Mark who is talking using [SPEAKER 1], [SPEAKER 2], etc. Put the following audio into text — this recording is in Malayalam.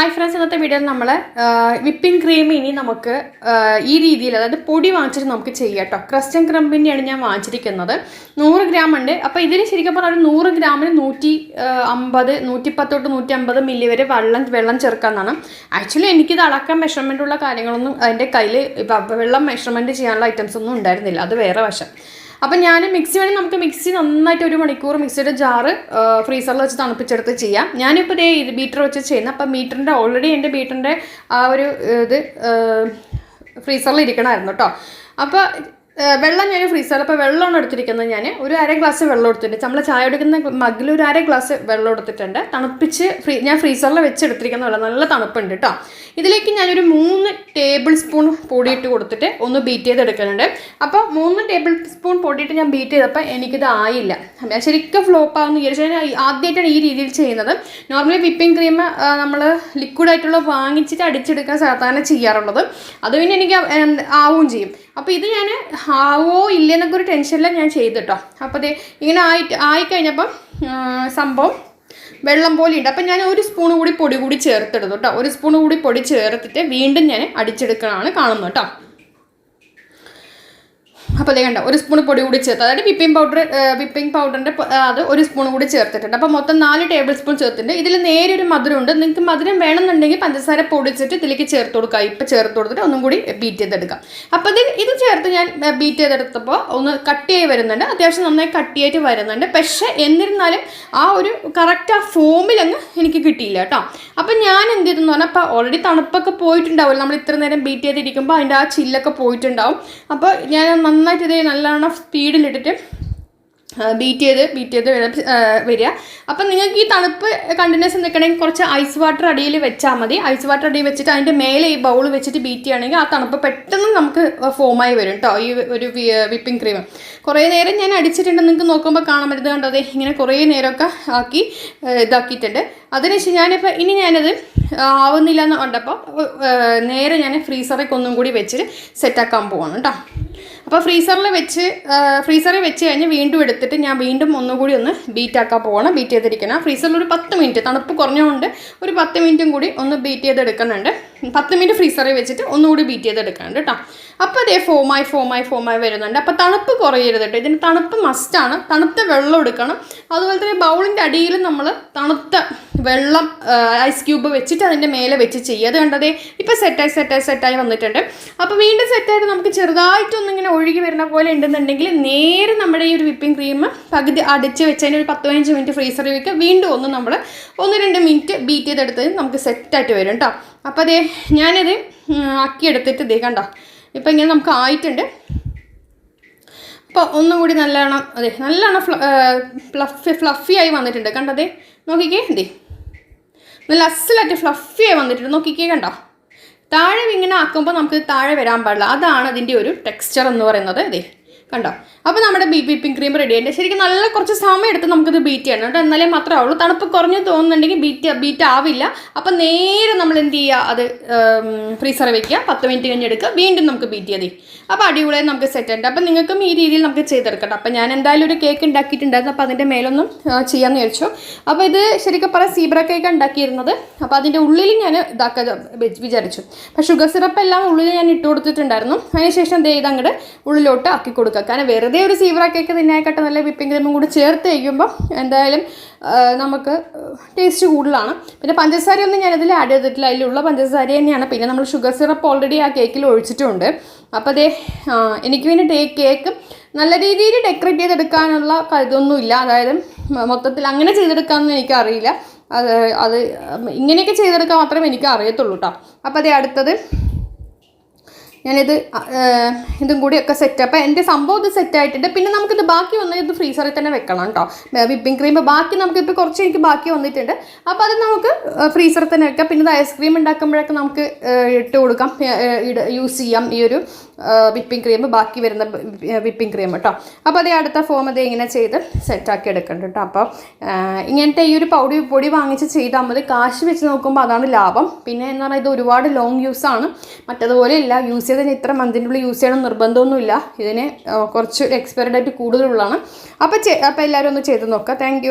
[SPEAKER 1] ഹായ് ഫ്രണ്ട്സ് ഇന്നത്തെ വീഡിയോയിൽ നമ്മൾ വിപ്പിംഗ് ക്രീം ഇനി നമുക്ക് ഈ രീതിയിൽ അതായത് പൊടി വാങ്ങിച്ചിട്ട് നമുക്ക് ചെയ്യാം കേട്ടോ. ക്രസ്റ്റൻ ക്രംബിന്റെയാണ് ഞാൻ വാങ്ങിച്ചിരിക്കുന്നത്. നൂറ് ഗ്രാം ഉണ്ട്. അപ്പോൾ ഇതിന് ശരിക്കും പറഞ്ഞാൽ ഒരു നൂറ് ഗ്രാമിന് നൂറ്റി അമ്പത് നൂറ്റിപ്പത്ത് തൊട്ട് നൂറ്റി അമ്പത് മില്ലി വരെ വെള്ളം വെള്ളം ചേർക്കാമെന്നാണ് ആക്ച്വലി എനിക്കിത് അളക്കാൻ മെഷർമെന്റുള്ള കാര്യങ്ങളൊന്നും അതിന്റെ കയ്യിൽ വെള്ളം മെഷർമെന്റ് ചെയ്യാനുള്ള ഐറ്റംസ് ഒന്നും ഉണ്ടായിരുന്നില്ല. അത് വേറെ വശം. അപ്പം ഞാൻ മിക്സി വേണമെങ്കിൽ നമുക്ക് മിക്സി നന്നായിട്ട് ഒരു മണിക്കൂർ മിക്സിയുടെ ജാറ് ഫ്രീസറിൽ വെച്ച് തണുപ്പിച്ചെടുത്ത് ചെയ്യാം. ഞാനിപ്പോൾ ഇതേ ബീറ്റർ വെച്ച് ചെയ്യുന്നത് അപ്പം മീറ്ററിന്റെ ഓൾറെഡി എന്റെ ബീറ്ററിന്റെ ആ ഒരു ഇത് ഫ്രീസറിൽ ഇരിക്കണമായിരുന്നു കേട്ടോ അപ്പോൾ വെള്ളം ഞാൻ ഫ്രീസറിൽ അപ്പോൾ വെള്ളമാണ് എടുത്തിരിക്കുന്നത് ഞാൻ ഒരു അര ഗ്ലാസ് വെള്ളം എടുത്തിട്ടുണ്ട്. നമ്മൾ ചായ എടുക്കുന്ന മഗ്ഗിൽ ഒരു അര ഗ്ലാസ് വെള്ളം എടുത്തിട്ടുണ്ട്. തണുപ്പിച്ച് ഫ്രീ ഞാൻ ഫ്രീസറിൽ വെച്ച് എടുത്തിരിക്കുന്ന വെള്ളം. നല്ല തണുപ്പുണ്ട് കേട്ടോ ഇതിലേക്ക് ഞാനൊരു മൂന്ന് ടേബിൾ സ്പൂൺ പൊടിയിട്ട് കൊടുത്തിട്ട് ഒന്ന് ബീറ്റ് ചെയ്തെടുക്കുന്നുണ്ട് അപ്പോൾ മൂന്ന് ടേബിൾ സ്പൂൺ പൊടിയിട്ട് ഞാൻ ബീറ്റ് ചെയ്തപ്പോൾ എനിക്കിത് ആയില്ല. ഞാൻ ശരിക്കും ഫ്ലോപ്പ് ആകുന്ന വിചാരിച്ചു ഞാൻ ആദ്യമായിട്ടാണ് ഈ രീതിയിൽ ചെയ്യുന്നത്. നോർമലി വിപ്പിംഗ് ക്രീം നമ്മൾ ലിക്വിഡായിട്ടുള്ള വാങ്ങിച്ചിട്ട് അടിച്ചെടുക്കാൻ സാധാരണ ചെയ്യാറുള്ളത്. അത് പിന്നെ എനിക്ക് ആവുകയും ചെയ്യും. അപ്പോൾ ഇത് ഞാൻ ആവോ ഇല്ലെന്നൊക്കെ ഒരു ടെൻഷനിലാണ് ഞാൻ ചെയ്തിട്ടോ. അപ്പോൾ അത് ഇങ്ങനെ ആയിട്ട് ആയിക്കഴിഞ്ഞപ്പം സംഭവം വെള്ളം പോലെ ഉണ്ട്. അപ്പം ഞാൻ ഒരു സ്പൂൺ കൂടി പൊടി കൂടി ചേർത്തെടുത്തു കേട്ടോ ഒരു സ്പൂൺ കൂടി പൊടി ചേർത്തിട്ട് വീണ്ടും ഞാൻ അടിച്ചെടുക്കണമാണ് കാണുന്നത് കേട്ടോ അപ്പോൾ അതേ കണ്ട ഒരു സ്പൂൺ പൊടി കൂടി ചേർത്ത്. അതായത് വിപ്പിംഗ് പൗഡർ വിപ്പിംഗ് പൗഡറിന്റെ അത് ഒരു സ്പൂൺ കൂടി ചേർത്തിട്ടുണ്ട്. അപ്പോൾ മൊത്തം നാല് ടേബിൾ സ്പൂൺ ചേർത്തിട്ടുണ്ട്. ഇതിൽ നേരെ ഒരു മധുരമുണ്ട്. നിങ്ങൾക്ക് മധുരം വേണമെന്നുണ്ടെങ്കിൽ പഞ്ചസാര പൊടിച്ചിട്ട് ഇതിലേക്ക് ചേർത്ത് കൊടുക്കുക. ഇപ്പം ചേർത്ത് കൊടുത്തിട്ട് ഒന്നും കൂടി ബീറ്റ് ചെയ്തെടുക്കാം. അപ്പോൾ ഇത് ഇത് ചേർത്ത് ഞാൻ ബീറ്റ് ചെയ്തെടുത്തപ്പോൾ ഒന്ന് കട്ടിയായി വരുന്നുണ്ട്. അത്യാവശ്യം നന്നായി കട്ടിയായിട്ട് വരുന്നുണ്ട്. പക്ഷേ എന്നിരുന്നാലും ആ ഒരു കറക്റ്റ് ആ ഫോമിലങ്ങ് എനിക്ക് കിട്ടിയില്ല കേട്ടോ. അപ്പം ഞാൻ എന്ത് ചെയ്തെന്ന് പറഞ്ഞാൽ അപ്പോൾ ഓൾറെഡി തണുപ്പൊക്കെ പോയിട്ടുണ്ടാവുമല്ലോ. നമ്മൾ ഇത്ര നേരം ബീറ്റ് ചെയ്തിരിക്കുമ്പോൾ അതിന്റെ ആ ചില്ലൊക്കെ പോയിട്ടുണ്ടാവും. അപ്പോൾ ഞാൻ നന്നായിട്ട് ഇത് നല്ലോണം സ്പീഡിലിട്ടിട്ട് ബീറ്റ് ചെയ്ത് ബീറ്റ് ചെയ്ത് വരിക. അപ്പം നിങ്ങൾക്ക് ഈ തണുപ്പ് കണ്ടിന്യൂസ് നിൽക്കണമെങ്കിൽ കുറച്ച് ഐസ് വാട്ടർ അടിയിൽ വെച്ചാൽ മതി. ഐസ് വാട്ടർ അടിയിൽ വെച്ചിട്ട് അതിന്റെ മേലെ ഈ ബൗൾ വെച്ചിട്ട് ബീറ്റ് ചെയ്യുകയാണെങ്കിൽ ആ തണുപ്പ് പെട്ടെന്ന് നമുക്ക് ഫോമായി വരും കേട്ടോ ഈ ഒരു വിപ്പിംഗ് ക്രീം കുറേ നേരം ഞാൻ അടിച്ചിട്ടുണ്ട്. നിങ്ങൾക്ക് നോക്കുമ്പോൾ കാണാൻ പറ്റുന്നത് കണ്ടോ? അതെ ഇങ്ങനെ കുറേ നേരമൊക്കെ ആക്കി ഇതാക്കിയിട്ടുണ്ട്. അതിനുശേഷം ഞാനിപ്പോൾ ഇനി ഞാനത് ആവുന്നില്ല എന്ന് കണ്ടപ്പോൾ നേരെ ഞാൻ ഫ്രീസറിലേക്ക് ഒന്നും കൂടി വെച്ചിട്ട് സെറ്റാക്കാൻ പോവാണ് കേട്ടോ അപ്പോൾ ഫ്രീസറിൽ വെച്ച് ഫ്രീസറിൽ വെച്ച് കഴിഞ്ഞ് വീണ്ടും എടുത്തിട്ട് ഞാൻ വീണ്ടും ഒന്നുകൂടി ഒന്ന് ബീറ്റ് ആക്കാൻ പോകണം ബീറ്റ് ചെയ്തിരിക്കണം ഫ്രീസറിൽ ഒരു പത്ത് മിനിറ്റ് തണുപ്പ് കുറഞ്ഞുകൊണ്ട് ഒരു പത്ത് മിനിറ്റും കൂടി ഒന്ന് ബീറ്റ് ചെയ്തെടുക്കുന്നുണ്ട്. പത്ത് മിനിറ്റ് ഫ്രീസറിൽ വെച്ചിട്ട് ഒന്നുകൂടി ബീറ്റ് ചെയ്തെടുക്കുന്നുണ്ട് കേട്ടോ. അപ്പോൾ അതേ ഫോമായി ഫോമായി ഫോമായി വരുന്നുണ്ട്. അപ്പോൾ തണുപ്പ് കുറയരുത് കേട്ടോ. ഇതിന് തണുപ്പ് മസ്റ്റാണ് തണുത്ത വെള്ളം എടുക്കണം. അതുപോലെ തന്നെ ബൗളിന്റെ അടിയിൽ നമ്മൾ തണുത്ത വെള്ളം ഐസ് ക്യൂബ് വെച്ചിട്ട് അതിന്റെ മേലെ വെച്ച് ചെയ്യുക. അത് കണ്ടതേ ഇപ്പോൾ സെറ്റായി സെറ്റായി സെറ്റായി വന്നിട്ടുണ്ട്. അപ്പോൾ വീണ്ടും സെറ്റായിട്ട് നമുക്ക് ചെറുതായിട്ടൊന്നിങ്ങനെ ഒഴുകി വരുന്ന പോലെ ഉണ്ടെന്നുണ്ടെങ്കിൽ നേരെ നമ്മുടെ ഈ ഒരു വിപ്പിംഗ് ക്രീം പകുതി അടിച്ച് വെച്ചതിന് ഒരു പത്ത് പതിനഞ്ച് മിനിറ്റ് ഫ്രീസറിൽ വെക്കുക. വീണ്ടും ഒന്ന് നമ്മൾ ഒന്ന് രണ്ട് മിനിറ്റ് ബീറ്റ് ചെയ്തെടുത്ത് നമുക്ക് സെറ്റായിട്ട് വരും കേട്ടോ. അപ്പോൾ അതേ ഞാനത് ആക്കിയെടുത്തിട്ട് ഇതേ കണ്ടോ? ഇപ്പം ഇങ്ങനെ നമുക്ക് ആയിട്ടുണ്ട്. അപ്പോൾ ഒന്നും കൂടി നല്ലോണം അതെ നല്ലോണം ഫ്ലഫി ഫ്ലഫി ആയി വന്നിട്ടുണ്ട്. കണ്ടതേ നോക്കിക്കേ ദേ. നല്ല അസലായിട്ട് ഫ്ലഫി ആയി വന്നിട്ടുണ്ട്. നോക്കിക്കേ കണ്ടോ? താഴെ ഇങ്ങനെ ആക്കുമ്പോൾ നമുക്ക് താഴെ വരാൻ പാടില്ല. അതാണ് അതിന്റെ ഒരു ടെക്സ്ചർ എന്ന് പറയുന്നത് ദേ. കണ്ടോ? അപ്പോൾ നമ്മുടെ ബി വിപ്പിംഗ് ക്രീം റെഡി ആയിട്ട് ശരിക്കും നല്ല കുറച്ച് സമയം എടുത്ത് നമുക്കിത് ബീറ്റ് ചെയ്യണം കേട്ടോ. എന്നാലേ മാത്രമേ ആവുള്ളൂ തണുപ്പ് കുറഞ്ഞ് തോന്നുന്നുണ്ടെങ്കിൽ ബീറ്റ് ബീറ്റ് ആവില്ല. അപ്പോൾ നേരെ നമ്മൾ എന്ത് ചെയ്യുക? അത് ഫ്രീസറിൽ വെക്കുക. പത്ത് മിനിറ്റ് കഴിഞ്ഞ് എടുക്കുക വീണ്ടും നമുക്ക് ബീറ്റ് ചെയ്തേ അപ്പോൾ അടിപൊളിയായി നമുക്ക് സെറ്റ് ഉണ്ട് അപ്പോൾ നിങ്ങൾക്കും ഈ രീതിയിൽ നമുക്ക് ചെയ്തെടുക്കട്ടെ. അപ്പോൾ ഞാൻ എന്തായാലും ഒരു കേക്ക് ഉണ്ടാക്കിയിട്ടുണ്ടായിരുന്നു. അപ്പോൾ അതിന്റെ മേലൊന്നും ചെയ്യാമെന്ന് വിചാരിച്ചു. അപ്പോൾ ഇത് ശരിക്കും പറയാം സീബ്ര കേക്ക് ഉണ്ടാക്കിയിരുന്നത്. അപ്പോൾ അതിന്റെ ഉള്ളിൽ ഞാൻ ഇതാക്കാൻ വിചാരിച്ചു. അപ്പോൾ ഷുഗർ സിറപ്പ് എല്ലാം ഉള്ളിൽ ഞാൻ ഇട്ട് കൊടുത്തിട്ടുണ്ടായിരുന്നു. അതിനുശേഷം ദേ ഇതങ്ങോട്ട് ഉള്ളിലോട്ട് ആക്കി കൊടുക്കുക കാരണം വെറുതെ ഒരു സീബ്ര കേക്ക് തിന്നായിക്കട്ടെ നല്ല വിപ്പിംഗ് ക്രീമും കൂടി ചേർത്ത് കഴിക്കുമ്പോൾ എന്തായാലും നമുക്ക് ടേസ്റ്റ് കൂടുതലാണ്. പിന്നെ പഞ്ചസാരയൊന്നും ഞാനതിൽ ആഡ് ചെയ്തിട്ടില്ല. അതിലുള്ള പഞ്ചസാര തന്നെയാണ്. പിന്നെ നമ്മൾ ഷുഗർ സിറപ്പ് ഓൾറെഡി ആ കേക്കിൽ ഒഴിച്ചിട്ടുണ്ട്. അപ്പോൾ അതേ എനിക്ക് വേണ്ടി കേക്ക് നല്ല രീതിയിൽ ഡെക്കറേറ്റ് ചെയ്തെടുക്കാനുള്ള ഇതൊന്നുമില്ല. അതായത് മൊത്തത്തിൽ അങ്ങനെ ചെയ്തെടുക്കാമെന്ന് എനിക്കറിയില്ല. അത് അത് ഇങ്ങനെയൊക്കെ ചെയ്തെടുക്കാൻ മാത്രമേ എനിക്ക് അറിയത്തുള്ളൂ കേട്ടോ അപ്പോൾ അതേ അടുത്തത് ഞാനിത് ഇതും കൂടിയൊക്കെ സെറ്റ് അപ്പോൾ എന്റെ സംഭവം ഇത് സെറ്റ് ആയിട്ടുണ്ട്. പിന്നെ നമുക്കിത് ബാക്കി വന്ന് ഇത് ഫ്രീസറിൽ തന്നെ വെക്കണം കേട്ടോ വിപ്പിംഗ് ക്രീം ബാക്കി നമുക്കിപ്പോൾ കുറച്ച് എനിക്ക് ബാക്കി വന്നിട്ടുണ്ട്. അപ്പോൾ അത് നമുക്ക് ഫ്രീസറിൽ തന്നെ വെക്കാം. പിന്നെ ഇത് ഐസ്ക്രീം ഉണ്ടാക്കുമ്പോഴൊക്കെ നമുക്ക് ഇട്ട് കൊടുക്കാം. യൂസ് ചെയ്യാം ഈ ഒരു വിപ്പിംഗ് ക്രീം ബാക്കി വരുന്ന വിപ്പിംഗ് ക്രീം കേട്ടോ അപ്പോൾ അതേ അടുത്ത ഫോം അത് ഇങ്ങനെ ചെയ്ത് സെറ്റാക്കി എടുക്കുന്നുണ്ട് കേട്ടോ അപ്പോൾ ഇങ്ങനത്തെ ഈ ഒരു പൗഡി പൊടി വാങ്ങിച്ച് ചെയ്താൽ മതി. കാശ് വെച്ച് നോക്കുമ്പോൾ അതാണ് ലാഭം. പിന്നെ എന്ന് പറഞ്ഞാൽ ഇത് ഒരുപാട് ലോങ് യൂസാണ് മറ്റതുപോലെ ഇല്ല. യൂസ് ചെയ്തതിന് ഇത്ര മന്തിനുള്ളിൽ യൂസ് ചെയ്യണം നിർബന്ധമൊന്നുമില്ല. ഇതിന് കുറച്ച് എക്സ്പയറി ഡേറ്റ് കൂടുതലുള്ളതാണ്. അപ്പോൾ അപ്പോൾ എല്ലാവരും ഒന്ന് ചെയ്ത് നോക്കുക താങ്ക്